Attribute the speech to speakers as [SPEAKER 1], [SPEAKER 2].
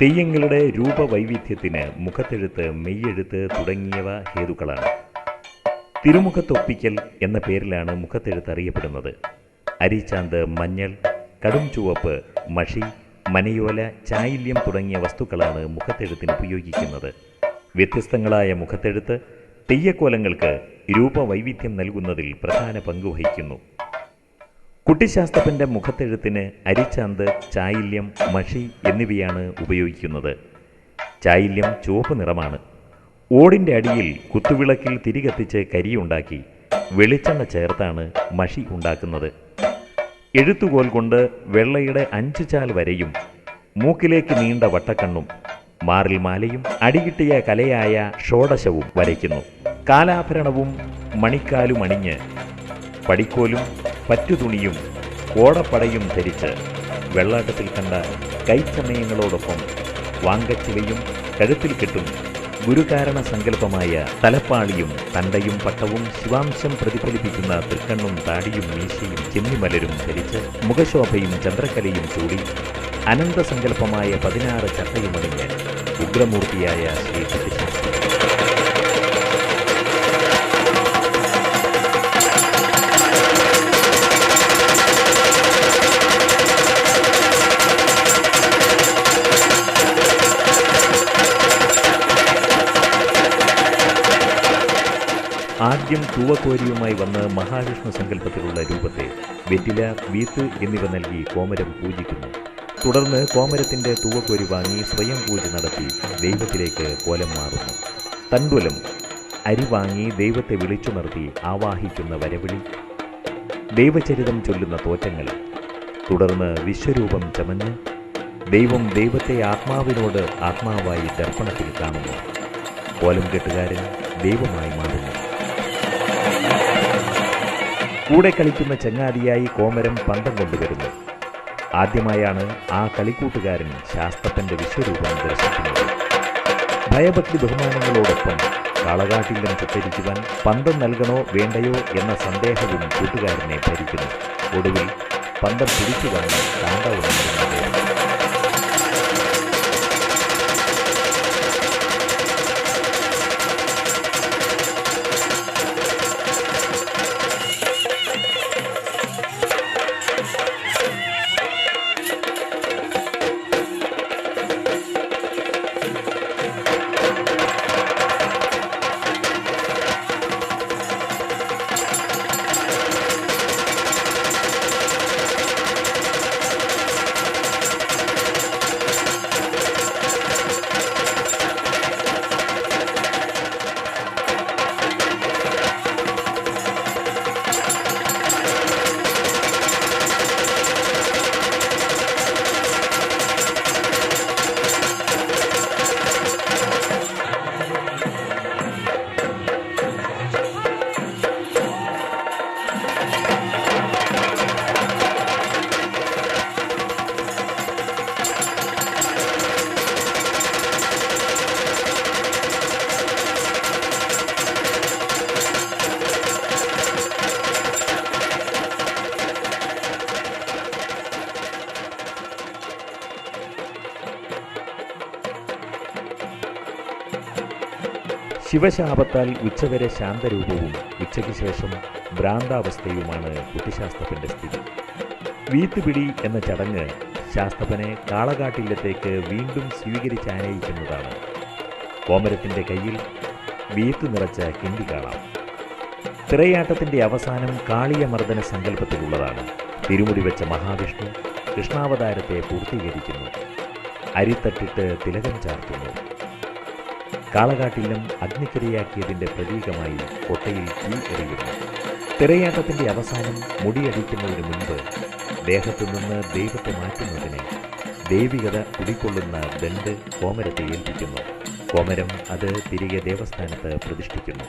[SPEAKER 1] തെയ്യങ്ങളുടെ രൂപവൈവിധ്യത്തിന് മുഖത്തെഴുത്ത് മെയ്യെഴുത്ത് തുടങ്ങിയവ ഹേതുക്കളാണ്. തിരുമുഖത്തൊപ്പിക്കൽ എന്ന പേരിലാണ് മുഖത്തെഴുത്ത് അറിയപ്പെടുന്നത്. അരിച്ചാന്ത് മഞ്ഞൾ കടും ചുവപ്പ് മഷി മനയോല ചായില്യം തുടങ്ങിയ വസ്തുക്കളാണ് മുഖത്തെഴുത്തിന് ഉപയോഗിക്കുന്നത്. വ്യത്യസ്തങ്ങളായ മുഖത്തെഴുത്ത് തെയ്യക്കോലങ്ങൾക്ക് രൂപവൈവിധ്യം നൽകുന്നതിൽ പ്രധാന പങ്ക് വഹിക്കുന്നു. കുട്ടിശാസ്ത്രപ്പന്റെ മുഖത്തെഴുത്തിന് അരിച്ചാന്ത് ചായില്യം മഷി എന്നിവയാണ് ഉപയോഗിക്കുന്നത്. ചായില്യം ചുവപ്പ് നിറമാണ്. ഓടിന്റെ അടിയിൽ കുത്തുവിളക്കിൽ തിരികത്തിച്ച് കരിയുണ്ടാക്കി വെളിച്ചെണ്ണ ചേർത്താണ് മഷി ഉണ്ടാക്കുന്നത്. എഴുത്തുകോൽ കൊണ്ട് വെള്ളയുടെ അഞ്ചു ചാൽ വരെയും മൂക്കിലേക്ക് നീണ്ട വട്ടക്കണ്ണും മാറിൽ മാലയും അടികിട്ടിയ കലയായ ഷോഡശവും വരയ്ക്കുന്നു. കാലാഭരണവും മണിക്കാലും അണിഞ്ഞ് പടിക്കോലും പറ്റുതുണിയും കോടപ്പടയും ധരിച്ച് വെള്ളാട്ടത്തിൽ കണ്ട കൈച്ചമയങ്ങളോടൊപ്പം വാങ്കച്ചിലയും കഴുത്തിൽ കെട്ടും ഗുരുകാരണ സങ്കല്പമായ തലപ്പാളിയും തണ്ടയും പട്ടവും ശിവാംശം പ്രതിഫലിപ്പിക്കുന്ന തൃക്കണ്ണും താടിയും മീശയും ചെന്നിമലരും ധരിച്ച് മുഖശോഭയും ചന്ദ്രക്കലയും ചൂടി അനന്തസങ്കല്പമായ പതിനാറ് ചട്ടയുമണിഞ്ഞ് ഉഗ്രമൂർത്തിയായ ശ്രീ ആദ്യം തൂവക്കോരിയുമായി വന്ന് മഹാവിഷ്ണു സങ്കല്പത്തിലുള്ള രൂപത്തെ വെറ്റില വീത്ത് എന്നിവ നൽകി കോമരം പൂജിക്കുന്നു. തുടർന്ന് കോമരത്തിന്റെ തൂവക്കോരി വാങ്ങി സ്വയം പൂജ നടത്തി ദൈവത്തിലേക്ക് കോലം മാറുന്നു. തണ്ടുലം അരി വാങ്ങി ദൈവത്തെ വിളിച്ചു നിർത്തി ആവാഹിക്കുന്ന വരവിളി. ദൈവചരിതം ചൊല്ലുന്ന തോറ്റങ്ങൾ. തുടർന്ന് വിശ്വരൂപം ചമഞ്ഞ് ദൈവം ദൈവത്തെ ആത്മാവിനോട് ആത്മാവായി ദർപ്പണത്തിൽ കാണുന്നു. കോലം കെട്ടുകാരൻ ദൈവമായി മാറുന്നു. കൂടെ കളിക്കുന്ന ചങ്ങാതിയായി കോമരം പന്തം കൊണ്ടുവരുന്നു. ആദ്യമായാണ് ആ കളിക്കൂട്ടുകാരൻ ശാസ്ത്രത്തിന്റെ വിശ്വരൂപം ദർശിക്കുന്നത്. ഭയഭക്തി ബഹുമാനങ്ങളോടൊപ്പം കാളകാട്ടില്ലം ചിത്തരിക്കുവാൻ പന്തം നൽകണോ വേണ്ടയോ എന്ന സന്ദേഹവും കൂട്ടുകാരനെ ഭരിക്കുന്നു. ഒടുവിൽ പന്തം പിടിച്ചു വാങ്ങി താണ്ടവം ശിവശാപത്താൽ ഉച്ചവരെ ശാന്തരൂപവും ഉച്ചയ്ക്ക് ശേഷം ഭ്രാന്താവസ്ഥയുമാണ് കുട്ടിശാസ്തപ്പന്റെ സ്ഥിതി. വീത്തുപിടി എന്ന ചടങ്ങ് ശാസ്തപ്പനെ കാളകാട്ടില്ലത്തേക്ക് വീണ്ടും സ്വീകരിച്ചാനയിക്കുന്നതാണ് കോമരത്തിന്റെ കയ്യിൽ വീത്തു നിറച്ച കിണ്ടി കാണാം. തിരയാട്ടത്തിന്റെ അവസാനം കാളിയമർദ്ദന സങ്കല്പത്തിലുള്ളതാണ്. തിരുമുടി വെച്ച മഹാവിഷ്ണു കൃഷ്ണാവതാരത്തെ പൂർത്തീകരിക്കുന്നു. അരിത്തട്ടിട്ട് തിലകം ചാർത്തുന്നു. കാളകാട്ടില്ലം അഗ്നിക്കിരയാക്കിയതിന്റെ പ്രതീകമായി കൊട്ടയിൽ തീ എറിയുന്നു. തിരയാട്ടത്തിന്റെ അവസാനം മുടിയടിക്കുന്നതിന് മുൻപ് ദേഹത്തു നിന്ന് ദൈവത്തെ മാറ്റുന്നതിന് ദൈവികത കുടിക്കൊള്ളുന്ന ദണ്ട് കോമരത്തെ ഏൽപ്പിക്കുന്നു. കോമരം അത് തിരികെ ദേവസ്ഥാനത്ത് പ്രതിഷ്ഠിക്കുന്നു.